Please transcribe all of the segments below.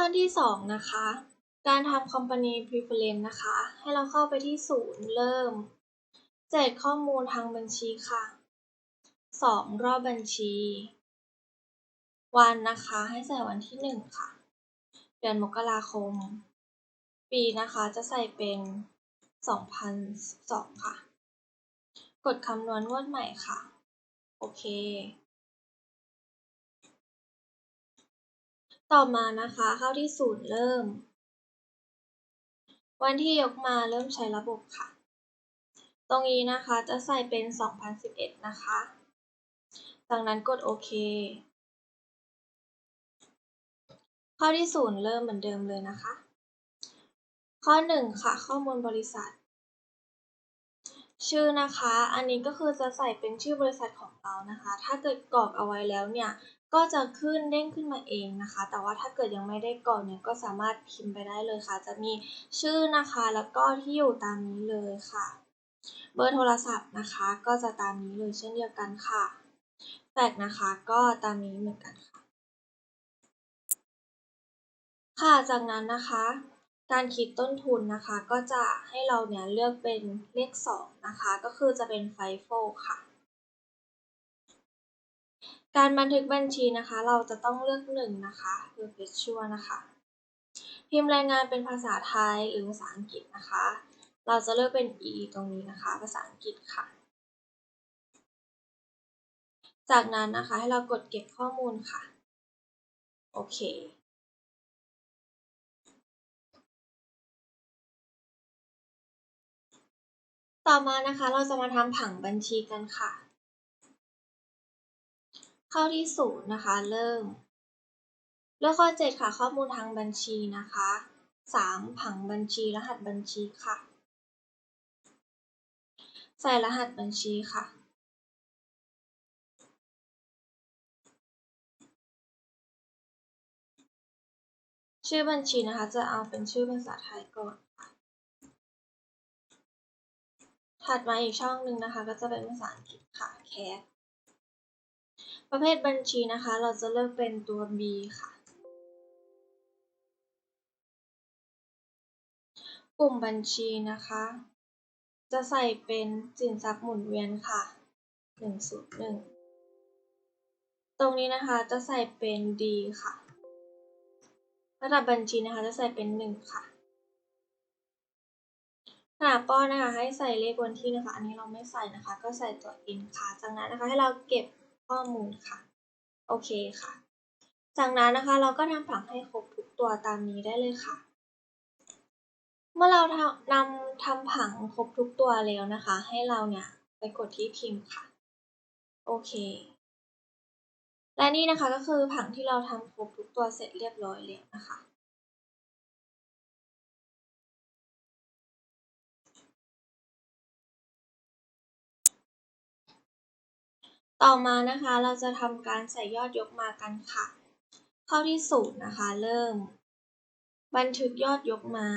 ขั้นที่สองนะคะ การทำ Company Preference นะคะ ให้เราเข้าไปที่ศูนย์เริ่ม แจกข้อมูลทางบัญชีค่ะสองรอบบัญชี วันนะคะ ให้ใส่วันที่หนึ่งค่ะ เดือนมกราคม ปีนะคะจะใส่เป็นสองพันสองค่ะ กดคำนวณงวดใหม่ค่ะ โอเค ต่อมานะคะเข้าที่ศูนย์เริ่ม วันที่ยกมาเริ่มใช้ระบบค่ะ ตรงนี้นะคะจะใส่เป็น 2011 นะคะ จากนั้นกดโอเคเข้าที่ศูนย์เริ่มเหมือนเดิมเลยนะคะ ข้อหนึ่งค่ะ ข้อมูลบริษัท ชื่อนะคะ อันนี้ก็คือจะใส่เป็นชื่อบริษัทของเรานะคะ ถ้าเกิดกรอกเอาไว้แล้วเนี่ยก็จะขึ้นเด้งขึ้นมาเองนะคะ แต่ว่าถ้าเกิดยังไม่ได้กรอกเนี่ยก็สามารถพิมพ์ไปได้เลยค่ะ จะมีชื่อนะคะแล้วก็ที่อยู่ตามนี้เลยค่ะ เบอร์โทรศัพท์นะคะ ก็จะตามนี้เลยเช่นเดียวกันค่ะแฟกนะคะก็ตามนี้เหมือนกันค่ะ ค่ะจากนั้นนะคะ การคิดต้นทุนนะคะ ก็จะให้เราเนี่ยเลือกเป็นเลขสองนะคะ ก็คือจะเป็นไฟโฟค่ะ การบันทึกบัญชีนะคะ เราจะต้องเลือกหนึ่งนะคะเพื่อเป็นชัวนะคะ พิมพ์รายงานเป็นภาษาไทยหรือภาษาอังกฤษนะคะ เราจะเลือกเป็น e ตรงนี้นะคะ ภาษาอังกฤษค่ะ จากนั้นนะคะให้เรากดเก็บข้อมูลค่ะ โอเค ต่อมานะคะเราจะมาทำผังบัญชีกันค่ะ เข้าที่ศูนย์นะคะ เริ่มเลือกข้อ 7 ค่ะ ข้อมูลทางบัญชีนะคะ 3. ผังบัญชีรหัสบัญชีค่ะ ใส่รหัสบัญชีค่ะ ชื่อบัญชีนะคะ จะเอาเป็นชื่อภาษาไทยก่อน ถัดมาอีกช่องหนึ่งนะคะ ก็จะเป็นภาษาอังกฤษค่ะ cat ประเภทบัญชีนะคะ เราจะเลือกเป็นตัว B ค่ะ กลุ่มบัญชีนะคะ จะใส่เป็นสินทรัพย์หมุนเวียนค่ะ101ตรงนี้นะคะจะใส่เป็น D ค่ะ ระดับบัญชีนะคะจะใส่เป็น 1 ค่ะ ขนาดป้อนนะคะให้ใส่เลขวันที่นะคะ อันนี้เราไม่ใส่นะคะ ก็ใส่ตัว N ค่ะ จากนั้นนะคะให้เราเก็บข้อมูลค่ะ โอเคค่ะ จากนั้นนะคะเราก็นำผังให้ครบทุกตัวตามนี้ได้เลยค่ะ เมื่อเรานำทำผังครบทุกตัวแล้วนะคะ ให้เราเนี่ยไปกดที่พิมพ์ค่ะ โอเค และนี่นะคะก็คือผังที่เราทำครบทุกตัวเสร็จเรียบร้อยแล้วนะคะ ต่อมานะคะเราจะทำการใส่ยอดยกมากันค่ะ เข้าที่ศูนย์นะคะ เริ่ม บันทึกยอดยกมา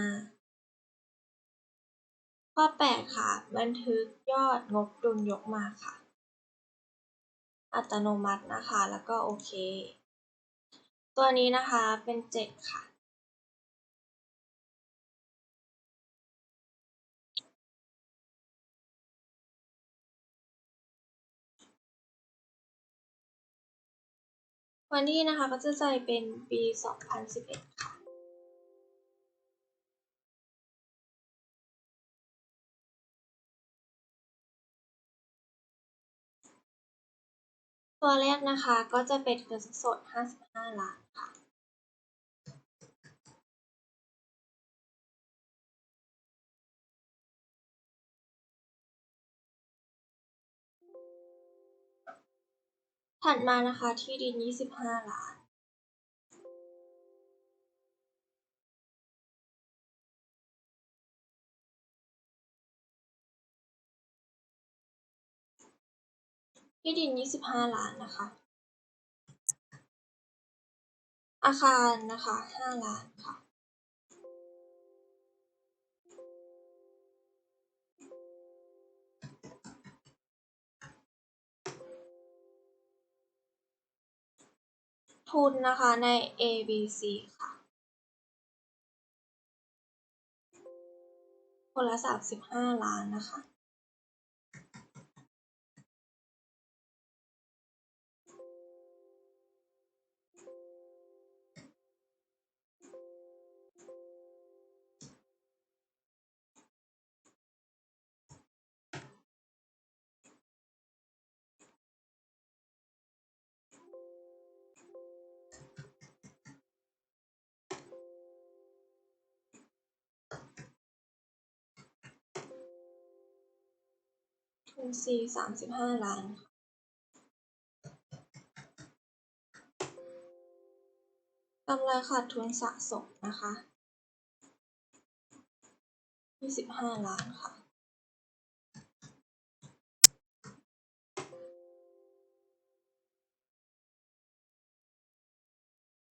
ข้อ 8 ค่ะ บันทึกยอดงบดุลยกมาค่ะ อัตโนมัตินะคะ แล้วก็โอเค ตัวนี้นะคะเป็น 7 ค่ะ วันที่นะคะก็จะใส่เป็นปี 2011 ค่ะ ตัวแรกนะคะก็จะเป็นเงินสด 55 ล้านค่ะ ถัดมานะคะที่ดิน 25 ล้าน ที่ดิน 25 ล้านนะคะ อาคารนะคะ 5 ล้านค่ะ ทุนนะคะใน ABC ค่ะ คนละ 35 ล้านนะคะ ทุน C สามสิบห้าล้านค่ะกำไรขาดทุนสะสมนะคะยี่สิบห้าล้านค่ะ